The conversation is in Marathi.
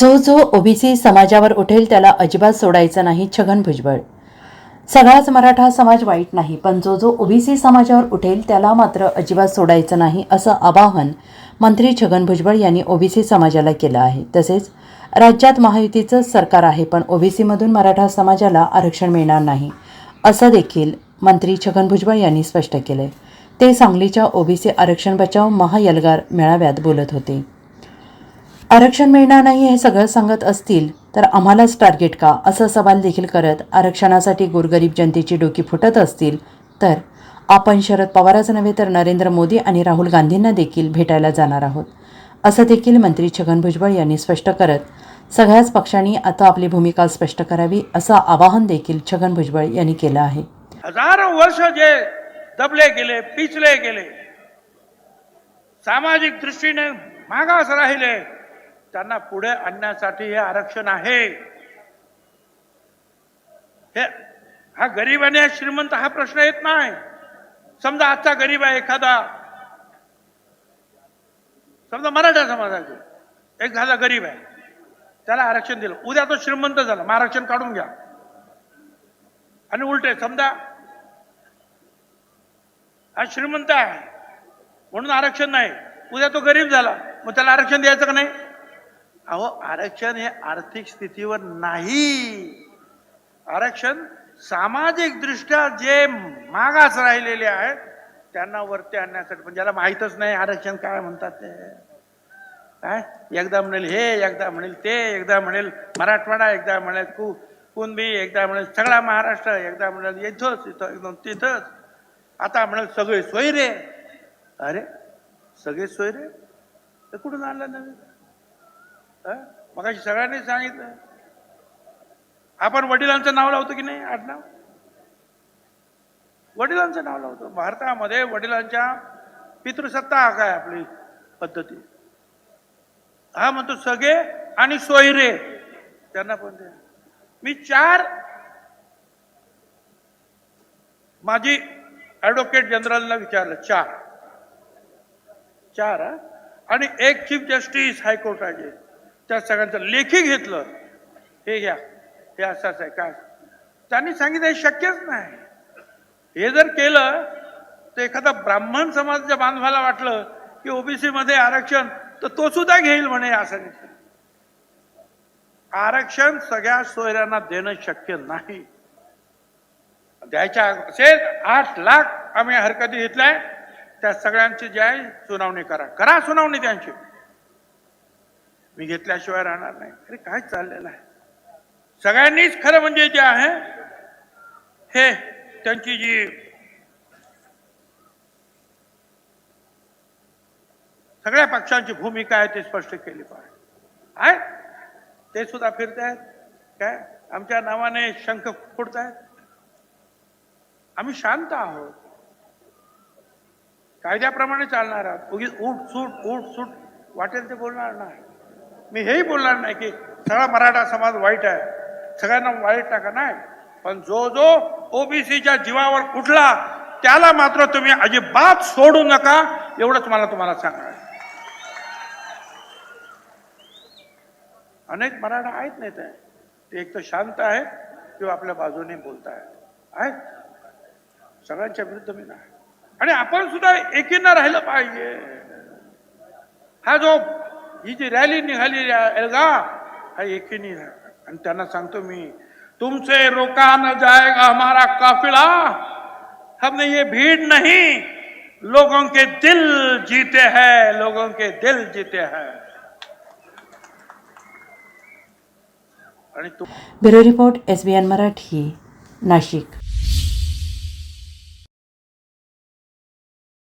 जो जो ओबीसी समाजावर उठेल त्याला अजिबात सोडायचं नाही छगन भुजबळ. सगळाच मराठा समाज वाईट नाही पण जो जो ओबीसी समाजावर उठेल त्याला मात्र अजिबात सोडायचं नाही असं आवाहन मंत्री छगन भुजबळ यांनी ओबीसी समाजाला केलं आहे. तसेच राज्यात महायुतीचं सरकार आहे पण ओबीसीमधून मराठा समाजाला आरक्षण मिळणार नाही असं देखील मंत्री छगन भुजबळ यांनी स्पष्ट केलं ते सांगलीच्या ओबीसी आरक्षण बचाव महायलगार मेळाव्यात बोलत होते. आरक्षण मिळणार नाही हे सगळं सांगत असतील तर आम्हालाच टार्गेट का? असं सवाल देखील करत आरक्षणासाठी गोरगरीब जनतेची डोकी फुटत असतील तर आपण शरद पवारच नव्हे तर नरेंद्र मोदी आणि राहुल गांधींना देखील भेटायला जाणार आहोत. असं देखील मंत्री छगन भुजबळ यांनी स्पष्ट करत सगळ्याच पक्षांनी आता आपली भूमिका स्पष्ट करावी असं आवाहन देखील छगन भुजबळ यांनी केलं आहे. हजारो वर्ष जे दबले गेले पिचले गेले सामाजिक दृष्टीने मागास राहिले त्यांना पुढे आणण्यासाठी हे आरक्षण आहे. हे हा गरीब आणि हा श्रीमंत हा प्रश्न येत नाही. समजा आजचा गरीब आहे एखादा. समजा मराठा समाजाचा एक झाला गरीब आहे. त्याला आरक्षण दिलं. उद्या तो श्रीमंत झाला मग आरक्षण काढून घ्या. आणि उलटे समजा हा श्रीमंत आहे म्हणून आरक्षण नाही. उद्या तो गरीब झाला मग त्याला आरक्षण द्यायचं का नाही? अहो आरक्षण हे आर्थिक स्थितीवर नाही. आरक्षण सामाजिक दृष्ट्या जे मागास राहिलेले आहेत त्यांना वरती आणण्यासाठी पण ज्याला माहीतच नाही आरक्षण काय म्हणतात ते. काय? एकदा म्हणेल हे एकदा म्हणेल ते एकदा म्हणेल मराठवाडा एकदा म्हणेल कु कुणबी एकदा म्हणेल सगळा महाराष्ट्र एकदा म्हणेल इथंच इथं एकदम तिथंच. आता म्हणेल सगळे सोयरे. अरे सगळे सोयरे? तर कुठून आणलं नवीन? मग सगळ्यांनी सांगितलं. आपण वडिलांचं नाव लावतो की नाही? आडनाव? वडिलांचं नाव लावतो. भारतामध्ये वडिलांच्या पितृसत्ता काय आपली पद्धती? हा म्हणतो सगळे आणि सोयरे. त्यांना पण द्या मी चार माझी ॲडव्होकेट जनरलला विचारलं चार. चार आणि एक चीफ जस्टिस हायकोर्टाचे त्या सगळ्यांचं लेखी घेतलं. हे घ्या. हे असंच आहे. काय? त्यांनी सांगितलं हे शक्यच नाही. हे जर केलं तर एखादा ब्राह्मण समाजाच्या बांधवाला वाटलं की ओबीसी मध्ये आरक्षण तर तो सुद्धा घेईल म्हणे असं आरक्षण सगळ्या सोयऱ्यांना देणं शक्य नाही. द्यायच्या असेल आठ लाख आम्ही हरकती घेतल्या त्या सगळ्यांची जी आहे सुनावणी करा. करा सुनावणी त्यांची. मी घेतल्याशिवाय राहणार नाही. अरे काय चाललेलं आहे? सगळ्यांनीच खरं म्हणजे जे आहे हे त्यांची जी सगळ्या पक्षांची भूमिका आहे ती स्पष्ट केली पाहिजे. आहे? ते सुद्धा फिरतायत. काय? आमच्या नावाने शंख फोडतायत आम्ही शांत आहोत. कायद्याप्रमाणे चालणार आहोत. उगीच उठ सूट उठ सूट वाटेल ते बोलणार नाही. मी हेही बोलणार नाही की सगळा मराठा समाज वाईट आहे. सगळ्यांना वाईट टाका नाही. पण जो जो ओबीसीच्या जीवावर उठला त्याला मात्र तुम्ही अजिबात सोडू नका एवढंच मला तुम्हाला सांगा अनेक मराठा आहेत नाही ते ते एक तर शांत आहे किंवा आपल्या बाजूने बोलत आहे आहेत. सगळ्यांच्या विरुद्ध मी नाही. आणि आपण सुद्धा एकीनं राहिलं पाहिजे. हा जो ही जी रॅली निघाली एल्गा? हा एकीने आहे. आणि त्यांना सांगतो मी, तुमसे रोका न जाएगा हमारा काफिला. हमने ये भीड़ नहीं, लोगों के दिल जीते हैं, लोगों के दिल जीते हैं। Bureau report S B N Marathi, Nashik.